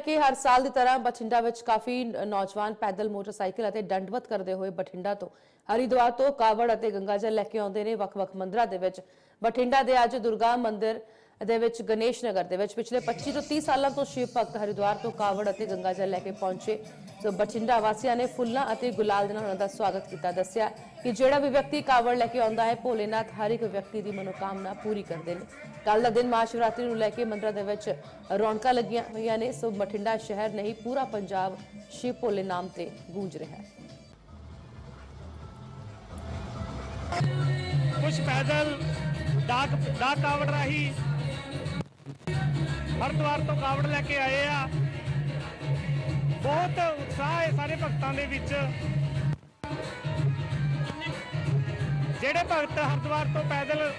ਕੇ ਹਰ ਸਾਲ ਦੀ ਤਰ੍ਹਾਂ ਬਠਿੰਡਾ ਵਿੱਚ ਕਾਫੀ ਨੌਜਵਾਨ ਪੈਦਲ ਮੋਟਰਸਾਈਕਲ ਅਤੇ ਡੰਡਵਤ ਕਰਦੇ ਹੋਏ ਬਠਿੰਡਾ ਤੋਂ ਹਰਿਦੁਆਰ ਤੋਂ ਕਾਵੜ ਅਤੇ ਗੰਗਾਜਲ ਲੈ ਕੇ ਆਉਂਦੇ ਨੇ ਵੱਖ-ਵੱਖ ਮੰਦਰਾਂ ਦੇ ਵਿੱਚ। ਬਠਿੰਡਾ ਦੇ ਅੱਜ ਦੁਰਗਾ ਮੰਦਿਰ ਦੇ ਵਿੱਚ ਗਣੇਸ਼ ਨਗਰ ਦੇ ਵਿੱਚ ਪਿਛਲੇ 25 ਤੋਂ 30 ਸਾਲਾਂ ਤੋਂ ਸ਼ਿਵ ਭਗਤ ਹਰਿਦੁਆਰ ਤੋਂ ਕਾਵੜ ਅਤੇ ਗੰਗਾਜਲ ਲੈ ਕੇ ਪਹੁੰਚੇ। ਸੋ ਬਠਿੰਡਾ ਵਾਸੀਆਂ ਨੇ ਫੁੱਲਾਂ ਅਤੇ ਗੁਲਾਲ ਦੇ ਨਾਲ ਉਹਨਾਂ ਦਾ ਸਵਾਗਤ ਕੀਤਾ। ਦੱਸਿਆ ਕਿ ਜਿਹੜਾ ਵੀ ਵਿਅਕਤੀ ਕਾਵੜ ਲੈ ਕੇ ਆਉਂਦਾ ਹੈ, ਭੋਲੇਨਾਥ ਹਰ ਇੱਕ ਵਿਅਕਤੀ ਦੀ ਮਨੋਕਾਮਨਾ ਪੂਰੀ ਕਰਦੇ ਨੇ। ਕੱਲ ਦਾ ਦਿਨ ਮਹਾਸ਼ਿਵਰਾਤਰੀ ਨੂੰ ਲੈ ਕੇ ਮੰਦਰਾਂ ਦੇ ਵਿੱਚ ਰੌਣਕਾਂ ਲੱਗੀਆਂ ਹੋਈਆਂ ਨੇ। ਸੋ ਬਠਿੰਡਾ ਸ਼ਹਿਰ ਨਹੀਂ, ਪੂਰਾ ਪੰਜਾਬ ਸ਼ਿਵ ਭੋਲੇ ਨਾਮ ਤੇ ਗੂੰਜ ਰਿਹਾ ਹੈ। ਕੁਝ ਪੈਦਲ ਡਾਕ ਡਾਕ ਕਾਵੜ ਰਾਹੀਂ ਹਰਿਦੁਆਰ ਤੋਂ ਕਾਵੜ ਲੈ ਕੇ ਆਏ ਆ। ਬਹੁਤ ਉਤਸ਼ਾਹ ਹੈ ਸਾਰੇ ਭਗਤਾਂ ਦੇ ਵਿੱਚ। ਜਿਹੜੇ ਭਗਤ ਹਰਿਦੁਆਰ ਤੋਂ ਪੈਦਲ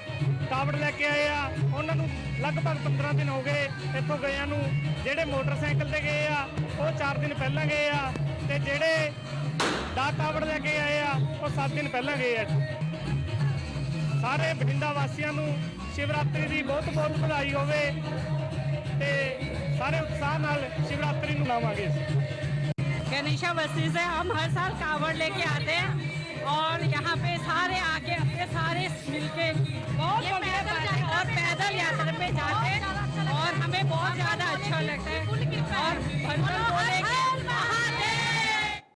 ਕਾਵੜ ਲੈ ਕੇ ਆਏ ਆ, ਉਹਨਾਂ ਨੂੰ ਲਗਭਗ 15 ਦਿਨ ਹੋ ਗਏ ਇੱਥੋਂ ਗਏ ਨੂੰ। ਜਿਹੜੇ ਮੋਟਰਸਾਈਕਲ ਤੇ ਗਏ ਆ, ਉਹ 4 ਦਿਨ ਪਹਿਲਾਂ ਗਏ ਆ। ਤੇ ਜਿਹੜੇ ਡਾਕ ਕਾਵੜ ਲੈ ਕੇ ਆਏ ਆ, ਉਹ 7 ਦਿਨ ਪਹਿਲਾਂ ਗਏ ਆ। ਸਾਰੇ ਬਠਿੰਡਾ ਵਾਸੀਆਂ ਨੂੰ ਸ਼ਿਵਰਾਤਰੀ ਦੀ ਬਹੁਤ ਬਹੁਤ ਵਧਾਈ ਹੋਵੇ। ਸਾਰੇ ਉਤਸ਼ਾਹ ਨਾਲ ਸ਼ਿਵਰਾਤਰੀ ਨੂੰ ਮਨਾਵਾਂਗੇ गणेशा बस्ती से हम हर साल कावड़ लेके आते हैं और यहाँ पे सारे आके अपने सारे मिलके ये पैदल और पैदल यात्रा पे जाते हैं और हमें बहुत ज़्यादा अच्छा लगता है और भंडन बोले